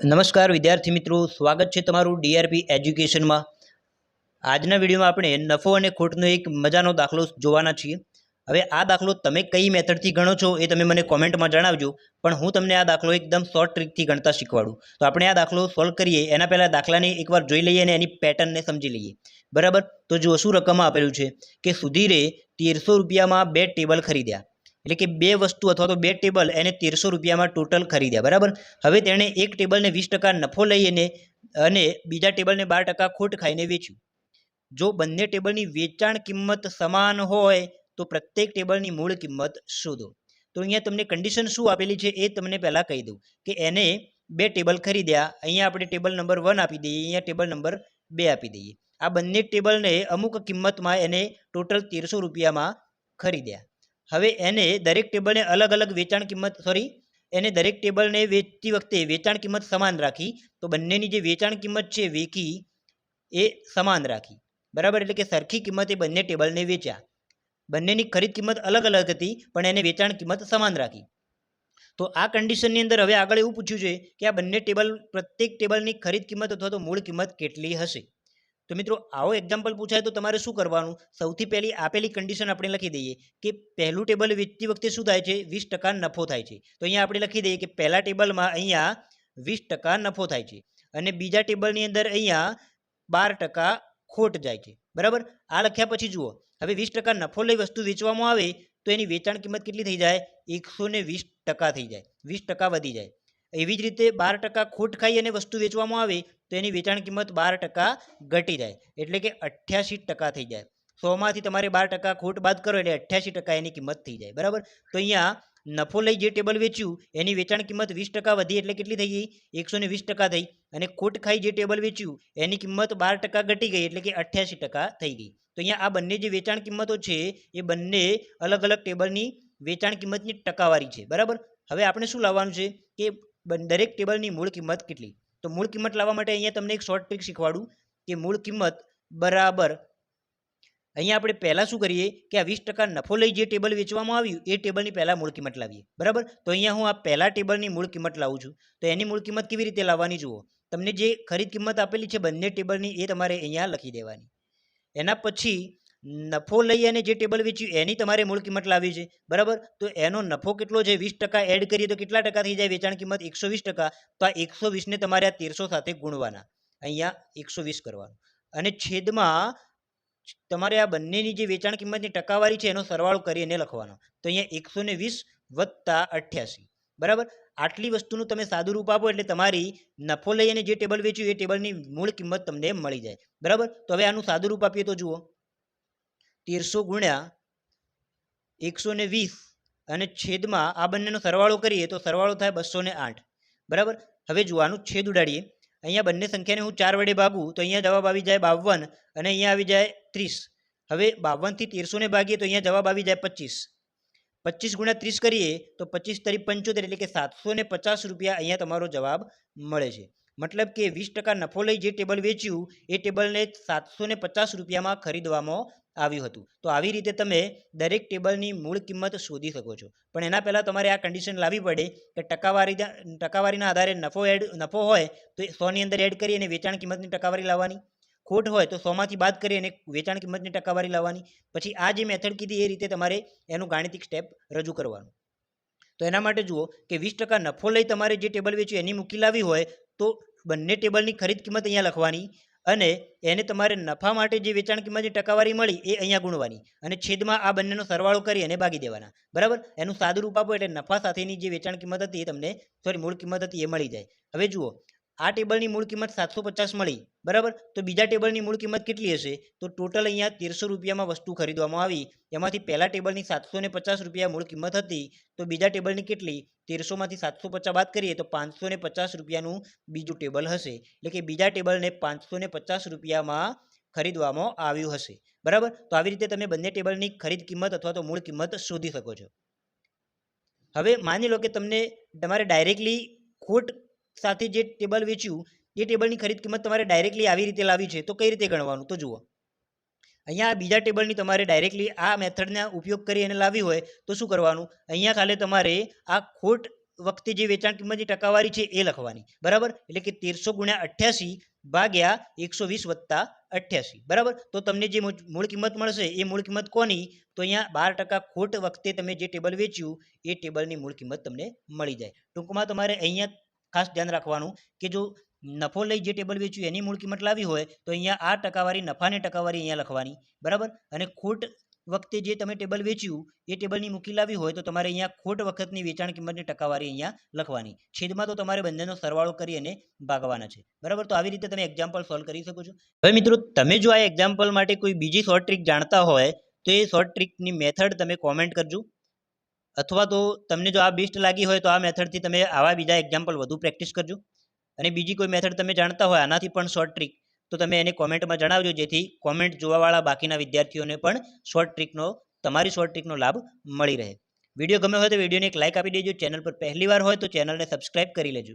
નમસ્કાર વિદ્યાર્થી મિત્રો, સ્વાગત છે તમારું ડીઆરપી એજ્યુકેશનમાં આજના વિડીયોમાં આપણે નફો અને ખોટનો એક મજાનો દાખલો જોવાના છીએ. હવે આ દાખલો તમે કઈ મેથડથી ગણો છો એ તમે મને કોમેન્ટમાં જણાવજો, પણ હું તમને આ દાખલો એકદમ શોર્ટ ટ્રીકથી ગણતા શીખવાડું. તો આપણે આ દાખલો સોલ્વ કરીએ, એના પહેલાં દાખલાને એકવાર જોઈ લઈએ અને એની પેટર્નને સમજી લઈએ. બરાબર? તો જુઓ શું રકમમાં આપેલું છે કે સુધીરે તેરસો રૂપિયામાં બે ટેબલ ખરીદ્યા. એટલે કે બે વસ્તુ અથવા તો બે ટેબલ એને તેરસો રૂપિયામાં ટોટલ ખરીદ્યા, બરાબર? હવે તેણે એક ટેબલને વીસ ટકા નફો લઈને અને બીજા ટેબલને બાર ટકા ખોટ ખાઈને વેચ્યું. જો બંને ટેબલની વેચાણ કિંમત સમાન હોય, તો પ્રત્યેક ટેબલની મૂળ કિંમત શોધો. તો અહીંયા તમને કન્ડિશન શું આપેલી છે એ તમને પહેલાં કહી દઉં કે એને બે ટેબલ ખરીદ્યા, અહીંયા આપણે ટેબલ નંબર વન આપી દઈએ, અહીંયા ટેબલ નંબર બે આપી દઈએ. આ બંને ટેબલને અમુક કિંમતમાં એને ટોટલ તેરસો રૂપિયામાં ખરીદ્યા. હવે એને દરેક ટેબલને અલગ અલગ વેચાણ કિંમત સોરી એને દરેક ટેબલને વેચતી વખતે વેચાણ કિંમત સમાન રાખી, તો બંનેની જે વેચાણ કિંમત છે વેકી એ સમાન રાખી. બરાબર? એટલે કે સરખી કિંમતે બંને ટેબલને વેચ્યા. બંનેની ખરીદ કિંમત અલગ અલગ હતી, પણ એને વેચાણ કિંમત સમાન રાખી. તો આ કન્ડિશનની અંદર હવે આગળ એવું પૂછ્યું છે કે આ બંને ટેબલ, પ્રત્યેક ટેબલની ખરીદ કિંમત અથવા તો મૂળ કિંમત કેટલી હશે? તો મિત્રો, આવો એક્ઝામ્પલ પૂછાય તો તમારે શું કરવાનું? સૌથી પહેલી આપેલી કન્ડિશન આપણે લખી દઈએ કે પહેલું ટેબલ વેચતી વખતે શું થાય છે? વીસ ટકા નફો થાય છે. તો અહીંયા આપણે લખી દઈએ કે પહેલા ટેબલમાં અહીંયા વીસ ટકા નફો થાય છે અને બીજા ટેબલની અંદર અહીંયા બાર ટકા ખોટ જાય છે. બરાબર? આ લખ્યા પછી જુઓ. હવે વીસ ટકા નફો લઈ વસ્તુ વેચવામાં આવે તો એની વેચાણ કિંમત કેટલી થઈ જાય? એકસો વીસ ટકા થઈ જાય. વીસ ટકા વધી જાય. એવી જ રીતે બાર ટકા ખોટ ખાઈ અને વસ્તુ વેચવામાં આવે તો એની વેચાણ કિંમત બાર ટકા ઘટી જાય. એટલે કે અઠ્યાસી ટકા થઈ જાય. સોમાંથી તમારે બાર ટકા ખોટ બાદ કરો એટલે અઠ્યાસી ટકા એની કિંમત થઈ જાય. બરાબર? તો અહીંયા નફો લઈ જે ટેબલ વેચ્યું, એની વેચાણ કિંમત વીસ ટકા વધી એટલે કેટલી થઈ ગઈ? એકસો વીસ ટકા થઈ. અને ખોટ ખાઈ જે ટેબલ વેચ્યું, એની કિંમત બાર ટકા ઘટી ગઈ એટલે કે અઠ્યાસી ટકા થઈ ગઈ. તો અહીંયા આ બંને જે વેચાણ કિંમતો છે, એ બંને અલગ અલગ ટેબલની વેચાણ કિંમતની ટકાવારી છે. બરાબર? હવે આપણે શું લાવવાનું છે કે દરેક ટેબલની મૂળ કિંમત કેટલી? તો મૂળ કિંમત લાવવા માટે અહીંયા તમને એક શોર્ટ ટ્રીક શીખવાડું કે મૂળ કિંમત બરાબર. અહીંયા આપણે પહેલાં શું કરીએ કે આ વીસ ટકા નફો લઈ જે ટેબલ વેચવામાં આવ્યું, એ ટેબલની પહેલાં મૂળ કિંમત લાવીએ. બરાબર? તો અહીંયા હું આ પહેલા ટેબલની મૂળ કિંમત લાવું છું. તો એની મૂળ કિંમત કેવી રીતે લાવવાની જુઓ. તમને જે ખરીદ કિંમત આપેલી છે, બંને ટેબલની એ તમારે અહીંયા લખી દેવાની. એના પછી નફો લઈ અને જે ટેબલ વેચ્યું એની તમારે મૂળ કિંમત લાવી છે. બરાબર? તો એનો નફો કેટલો છે? વીસ ટકા એડ કરીએ તો કેટલા ટકા થઈ જાય? વેચાણ કિંમત એકસો વીસ ટકા. તો આ એકસો વીસને તમારે આ તેરસો સાથે ગુણવાના. અહીંયા એકસો વીસ કરવાનું. અને છેદમાં તમારે આ બંનેની જે વેચાણ કિંમતની ટકાવારી છે એનો સરવાળો કરી અને લખવાનો. તો અહીંયા એકસો ને વીસ વત્તા અઠ્યાસી. બરાબર? આટલી વસ્તુનું તમે સાદું રૂપ આપો એટલે તમારી નફો લઈ અને જે ટેબલ વેચ્યું એ ટેબલની મૂળ કિંમત તમને મળી જાય. બરાબર? તો હવે આનું સાદું રૂપ આપીએ તો જુઓ. તેરસો ગુણ્યા એકસો ને વીસ અને છેદમાં આ બંનેનો સરવાળો કરીએ તો સરવાળો થાય બસો ને આઠ. બરાબર? હવે જોવાનું છેદ ઉડાડીએ. અહીંયા બંને સંખ્યાને હું ચાર વડે ભાગું તો અહીંયા જવાબ આવી જાય બાવન અને અહીંયા આવી જાય ત્રીસ. હવે બાવનથી તેરસોને ભાગીએ તો અહીંયા જવાબ આવી જાય પચીસ. પચીસ ગુણ્યા ત્રીસ કરીએ તો પચીસ તરી પંચોતેર એટલે કે સાતસો ને પચાસ રૂપિયા અહીંયા તમારો જવાબ મળે છે. મતલબ કે વીસ ટકા નફો લઈ જે ટેબલ વેચ્યું, એ ટેબલને સાતસો ને પચાસ રૂપિયામાં ખરીદવામાં આવ્યું હતું. તો આવી રીતે તમે દરેક ટેબલની મૂળ કિંમત શોધી શકો છો. પણ એના પહેલાં તમારે આ કન્ડિશન લાવવી પડે કે ટકાવારી ટકાવારીના આધારે નફો એડ નફો હોય તો એ સોની અંદર એડ કરી અને વેચાણ કિંમતની ટકાવારી લાવવાની. ખોટ હોય તો સોમાંથી બાદ કરી અને વેચાણ કિંમતની ટકાવારી લાવવાની. પછી આ જે મેથડ કીધી એ રીતે તમારે એનું ગાણિતિક સ્ટેપ રજૂ કરવાનું. તો એના માટે જુઓ કે વીસ ટકા નફો લઈ તમારે જે ટેબલ વેચ્યું એની મૂકી લાવી હોય તો બંને ટેબલની ખરીદ કિંમત અહીંયા લખવાની અને એને તમારે નફા માટે જે વેચાણ કિંમતની ટકાવારી મળી એ અહીંયા ગુણવાની અને છેદમાં આ બંનેનો સરવાળો કરી અને ભાગી દેવાના. બરાબર? એનું સાદું રૂપ આપો એટલે નફા સાથેની જે વેચાણ કિંમત હતી એ તમને સોરી મૂળ કિંમત હતી એ મળી જાય. હવે જુઓ, આ ટેબલની મૂળ કિંમત સાતસો મળી. બરાબર? તો બીજા ટેબલની મૂળ કિંમત કેટલી હશે? તો ટોટલ અહીંયા તેરસો રૂપિયામાં વસ્તુ ખરીદવામાં આવી. એમાંથી પહેલા ટેબલની સાતસો ને પચાસ રૂપિયા મૂળ કિંમત હતી. તો બીજા ટેબલની કેટલી? તેરસોમાંથી સાતસો પચાસ બાદ કરીએ તો પાંચસો પચાસ રૂપિયાનું બીજું ટેબલ હશે. એટલે કે બીજા ટેબલને પાંચસો પચાસ રૂપિયામાં ખરીદવામાં આવ્યું હશે. બરાબર? તો આવી રીતે તમે બંને ટેબલની ખરીદ કિંમત અથવા તો મૂળ કિંમત શોધી શકો છો. હવે માની લો કે તમને તમારે ડાયરેક્ટલી ખોટ સાથે જે ટેબલ વેચ્યું એ ટેબલની ખરીદ કિંમત તમારે ડાયરેક્ટલી આવી રીતે લાવી છે, તો કઈ રીતે ગણવાનું? તો જુઓ. અહીંયા બીજા ટેબલની તમારે ડાયરેક્ટલી આ મેથડના ઉપયોગ કરી અને લાવી હોય, તો શું કરવાનું? અહીંયા ખાલી તમારે આ ખોટ વખતે જે વેચાણ કિંમતની ટકાવારી છે એ લખવાની. બરાબર? એટલે કે તેરસો ગુણ્યા અઠ્યાસી ભાગ્યા એકસો વીસ વત્તા અઠ્યાસી. બરાબર? તો તમને જે મૂળ કિંમત મળશે, એ મૂળ કિંમત કોની? તો અહીંયા બાર ટકા ખોટ વખતે તમે જે ટેબલ વેચ્યું, એ ટેબલની મૂળ કિંમત તમને મળી જાય. ટૂંકમાં તમારે અહીંયા ખાસ ધ્યાન રાખવાનું કે જો નફો લઈ જે ટેબલ વેચ્યું એની મૂળ કિંમત લાવી હોય, તો અહીંયા આ ટકાવારી, નફાની ટકાવારી અહીંયા લખવાની. બરાબર? અને ખોટ વખતે જે તમે ટેબલ વેચ્યું, એ ટેબલની મૂકી લાવી હોય, તો તમારે અહીંયા ખોટ વખતની વેચાણ કિંમતની ટકાવારી અહીંયા લખવાની. છેદમાં તો તમારે બંનેનો સરવાળો કરી અને ભાગવાના છે. બરાબર? તો આવી રીતે તમે એક્ઝામ્પલ સોલ્વ કરી શકો છો. હવે મિત્રો, તમે જો આ એક્ઝામ્પલ માટે કોઈ બીજી શોર્ટ ટ્રીક જાણતા હોય, તો એ શોર્ટ ટ્રીકની મેથડ તમે કોમેન્ટ કરજો. અથવા તો તમને જો આ બેસ્ટ લાગી હોય, તો આ મેથડથી તમે આવા બીજા એક્ઝામ્પલ વધુ પ્રેક્ટિસ કરજો. અને બીજી કોઈ મેથડ તમે જાણતા હોય, આનાથી પણ શોર્ટ ટ્રીક તો તમે એને કોમેન્ટમાં જણાવજો, જેથી કોમેન્ટ જોવાવાળા બાકીના વિદ્યાર્થીઓને પણ શોર્ટ ટ્રીકનો તમારી શોર્ટ ટ્રીકનો લાભ મળી રહે. વીડિયો ગમે હોય તો વિડીયોને એક લાઇક આપી દેજો. ચેનલ પર પહેલી વાર હોય તો ચેનલને સબસ્ક્રાઇબ કરી લેજો.